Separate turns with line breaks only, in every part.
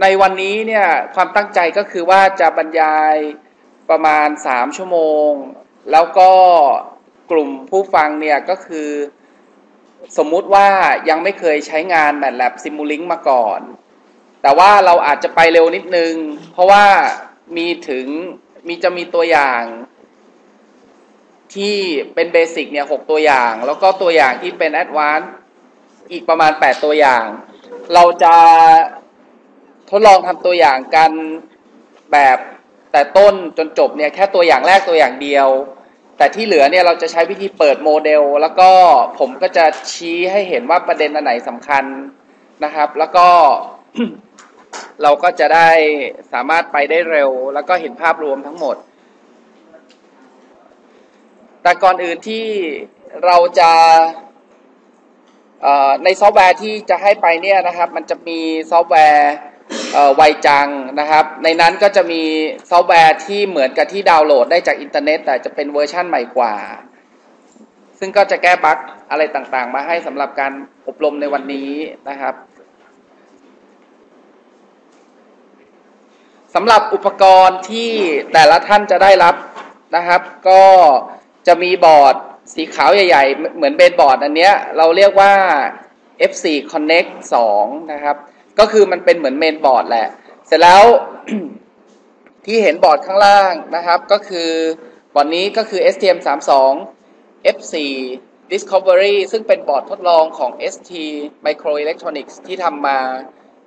ในวันนี้เนี่ยความตั้งใจก็คือว่าจะบรรยายประมาณสามชั่วโมง แล้วก็กลุ่มผู้ฟังเนี่ยก็คือ สมมุติว่ายังไม่เคยใช้งาน MATLAB Simulink มาก่อน แต่ว่าเราอาจจะไปเร็วนิดนึง เพราะว่ามีถึงมีจะมีตัวอย่างที่เป็นเบสิกเนี่ยหกตัวอย่าง แล้วก็ตัวอย่างที่เป็นแอดวานซ์อีกประมาณ 8 ตัวอย่าง เราจะ ทดลองทำตัวอย่างกันแบบแต่ต้นจนจบเนี่ยแค่ตัวอย่างแรกตัวอย่างเดียว แต่ที่เหลือเนี่ยเราจะใช้วิธีเปิดโมเดล แล้วก็ผมก็จะชี้ให้เห็นว่าประเด็นอันไหนสำคัญนะครับ แล้วก็เราก็จะได้สามารถไปได้เร็ว แล้วก็เห็นภาพรวมทั้งหมด แต่ก่อนอื่นที่เราจะในซอฟต์แวร์ที่จะให้ไปเนี่ยนะครับ มันจะมีซอฟต์แวร์ ไวจังนะครับ ในนั้นก็จะมีซอฟต์แวร์ที่เหมือนกับที่ดาวน์โหลดได้จากอินเทอร์เน็ต แต่จะเป็นเวอร์ชั่นใหม่กว่า ซึ่งก็จะแก้บั๊กอะไรต่างๆ มาให้สำหรับการอบรมในวันนี้นะครับสำหรับอุปกรณ์ที่แต่ละท่านจะได้รับนะครับ ก็จะมีบอร์ดสีขาวใหญ่ ๆ เหมือนเบนบอร์ดอันเนี้ยเราเรียกว่า F4 Connect 2 นะครับ ก็คือมันเป็นเหมือนเมนบอร์ดแหละ เสร็จแล้วที่เห็นบอร์ดข้างล่างนะครับ ก็คือบอร์ดนี้ก็คือ STM32 F4 Discovery ซึ่งเป็นบอร์ดทดลองของ ST Microelectronics ที่ทำมา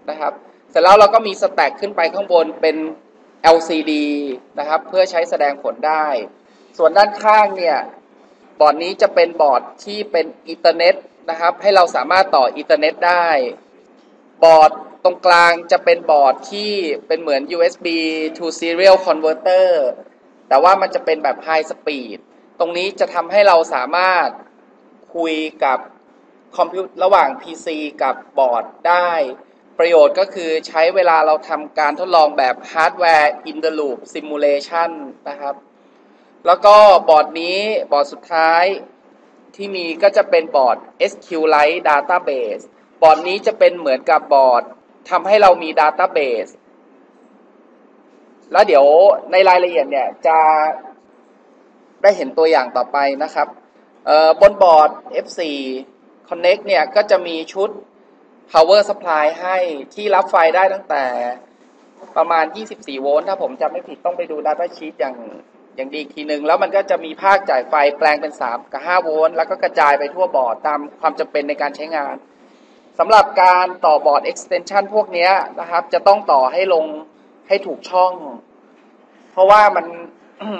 นะครับ เสร็จแล้วเราก็มีสแต็กขึ้นไปข้างบนเป็น LCD นะครับ เพื่อใช้แสดงผลได้ ส่วนด้านข้างเนี่ย บอร์ดนี้จะเป็นบอร์ดที่เป็นอินเทอร์เน็ตนะครับ ให้เราสามารถต่ออินเทอร์เน็ตได้ บอร์ดตรงกลางจะเป็นบอร์ดที่เป็นเหมือน USB to serial converter แต่ว่ามันจะเป็นแบบ high speed ตรงนี้จะทำให้เราสามารถคุยกับคอมพิวต์ระหว่าง PC กับบอร์ดได้ ประโยชน์ก็คือใช้เวลาเราทำการทดลองแบบ hardware in the loop simulation นะครับ แล้วก็บอร์ดนี้บอร์ดสุดท้ายที่มีก็จะเป็นบอร์ด SQLite Database บอร์ดนี้จะเป็นเหมือนกับบอร์ดทำให้เรามี Database แล้วเดี๋ยวในรายละเอียดเนี่ยจะได้เห็นตัวอย่างต่อไปนะครับบนบอร์ด F4 Connect เนี่ยก็จะมีชุด power supply ให้ที่รับไฟได้ตั้งแต่ประมาณ 24 โวลต์ ถ้าผมจำไม่ผิดต้องไปดู data sheet อย่างอย่างดีทีหนึ่งแล้วมันก็จะมีภาคจ่ายไฟแปลงเป็น 3 กับ 5 โวลต์ แล้วก็กระจายไปทั่วบอร์ดตามความจำเป็นในการใช้งาน สำหรับการต่อบอร์ด extension พวกนี้นะครับ จะต้องต่อให้ลงให้ถูกช่อง เพราะว่ามัน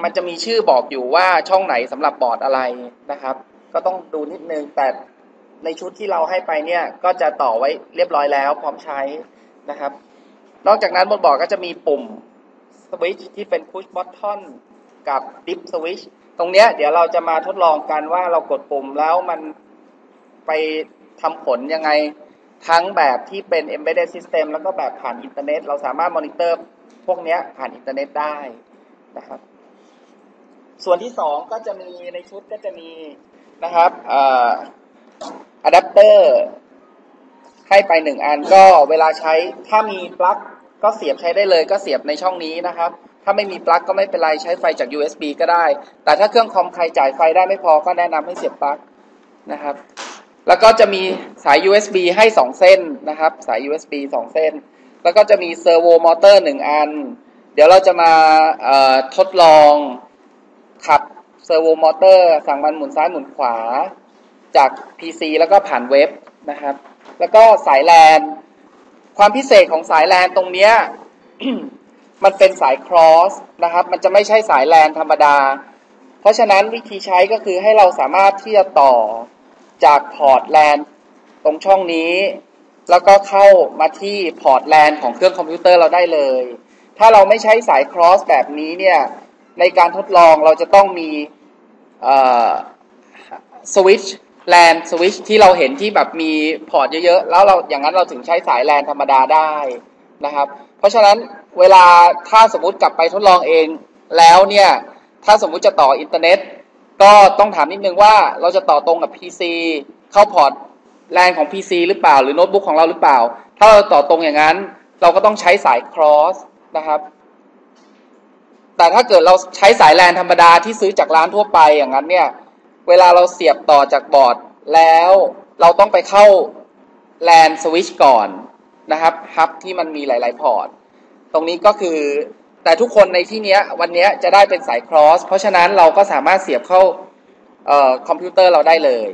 มันจะมีชื่อบอกอยู่ว่าช่องไหนสำหรับบอร์ดอะไรนะครับ ก็ต้องดูนิดนึง แต่ในชุดที่เราให้ไปเนี่ย ก็จะต่อไว้เรียบร้อยแล้ว พร้อมใช้นะครับ นอกจากนั้นบนบอร์ดก็จะมีปุ่มสวิตช์ที่เป็น push button กับดิฟสวิชตรงเนี้ยเดี๋ยวเราจะมาทดลองกันว่าเรากดปุ่มแล้วมันไปทำผลยังไง ทั้งแบบที่เป็น embedded system แล้วก็แบบผ่านอินเทอร์เน็ต เราสามารถมอนิเตอร์พวกนี้ผ่านอินเทอร์เน็ตได้นะครับ ส่วนที่สองก็จะมีในชุดก็จะมีนะครับอะแดปเตอร์ให้ไปหนึ่งอันก็เวลาใช้ถ้ามีปลั๊กก็เสียบใช้ได้เลยก็เสียบในช่องนี้นะครับ ถ้าไม่มีปลั๊กก็ไม่เป็นไรใช้ไฟจาก USB ก็ได้ แต่ถ้าเครื่องคอมใครจ่ายไฟได้ไม่พอก็แนะนำให้เสียบปลั๊กนะครับ แล้วก็จะมีสาย USB ให้ 2 เส้นนะครับ สาย USB 2 เส้น แล้วก็จะมีเซอร์โวมอเตอร์ 1 อัน เดี๋ยวเราจะมาทดลองขับเซอร์โวมอเตอร์ สั่งมันหมุนซ้ายหมุนขวา จาก PC แล้วก็ผ่านเว็บนะครับ แล้วก็สายแลน ความพิเศษของสายแลนตรงเนี้ยมันเป็นสายครอสนะครับ มันจะไม่ใช่สายแลนธรรมดา เพราะฉะนั้นวิธีใช้ก็คือให้เราสามารถที่จะต่อ จากพอร์ตแลนตรงช่องนี้ แล้วก็เข้ามาที่พอร์ตแลนของเครื่องคอมพิวเตอร์เราได้เลย ถ้าเราไม่ใช้สายครอสแบบนี้เนี่ยในการทดลองเราจะต้องมีสวิตช์แลนสวิตช์ที่เราเห็นที่แบบมีพอร์ตเยอะๆ แล้วเราอย่างนั้นเราถึงใช้สายแลนธรรมดาได้นะครับ เพราะฉะนั้นเวลาถ้าสมมติกลับไปทดลองเองแล้วเนี่ย ถ้าสมมุติจะต่ออินเทอร์เน็ต ก็ต้องถามนิดนึงว่าเราจะต่อตรงกับ PC เข้าพอร์ตแลนของ PC หรือเปล่า หรือโน้ตบุ๊กของเราหรือเปล่า ถ้าเราต่อตรงอย่างนั้น เราก็ต้องใช้สาย cross นะครับ แต่ถ้าเกิดเราใช้สายแลนธรรมดาที่ซื้อจากร้านทั่วไปอย่างนั้นเนี่ย เวลาเราเสียบต่อจากบอร์ดแล้วเราต้องไปเข้าแลนสวิชก่อนนะครับฮับที่มันมีหลาย ๆ พอร์ต ตรงนี้ก็คือ แต่ทุกคนในที่นี้วันนี้จะได้เป็นสายครอส เพราะฉะนั้นเราก็สามารถเสียบเข้าคอมพิวเตอร์เราได้เลย